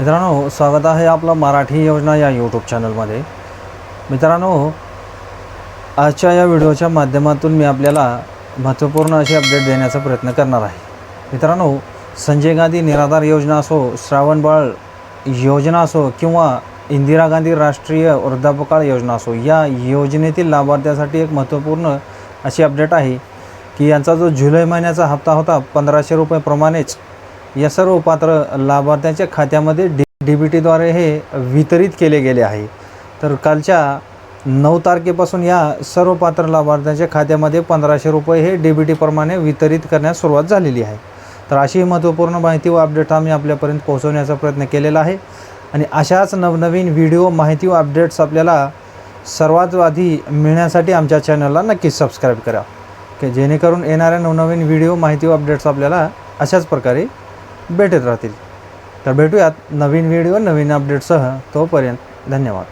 मित्रांनो स्वागत आहे आपलं मराठी योजना या यूट्यूब चॅनलमध्ये मित्रांनो आजच्या या व्हिडिओच्या माध्यमातून मी आपल्याला महत्त्वपूर्ण अशी अपडेट देण्याचा प्रयत्न करणार आहे. मित्रांनो संजय गांधी निराधार योजना असो श्रावणबाळ योजना असो किंवा इंदिरा गांधी राष्ट्रीय वृद्धापकाळ योजना असो या योजनेतील लाभार्थ्यासाठी एक महत्त्वपूर्ण अशी अपडेट आहे की यांचा जो जुलै महिन्याचा हप्ता होता पंधराशे रुपयेप्रमाणेच या सर्व पात्र लाभार्थ्यांच्या खात्यामध्ये डी डी बी टीद्वारे हे वितरित केले गेले आहे. तर कालच्या नऊ तारखेपासून या सर्व पात्र लाभार्थ्यांच्या खात्यामध्ये पंधराशे रुपये हे डी बी टीप्रमाणे वितरित करण्यास सुरुवात झालेली आहे. तर अशी महत्त्वपूर्ण माहिती व अपडेट आम्ही आपल्यापर्यंत पोहोचवण्याचा प्रयत्न केलेला आहे. आणि अशाच नवनवीन व्हिडिओ माहिती व अपडेट्स आपल्याला सर्वात आधी मिळण्यासाठी आमच्या चॅनलला नक्कीच सबस्क्राईब करा. की जेणेकरून येणाऱ्या नवनवीन व्हिडिओ माहिती व अपडेट्स आपल्याला अशाच प्रकारे भेटत राहतील. तर भेटूयात नवीन व्हिडिओ नवीन अपडेटसह. तोपर्यंत धन्यवाद.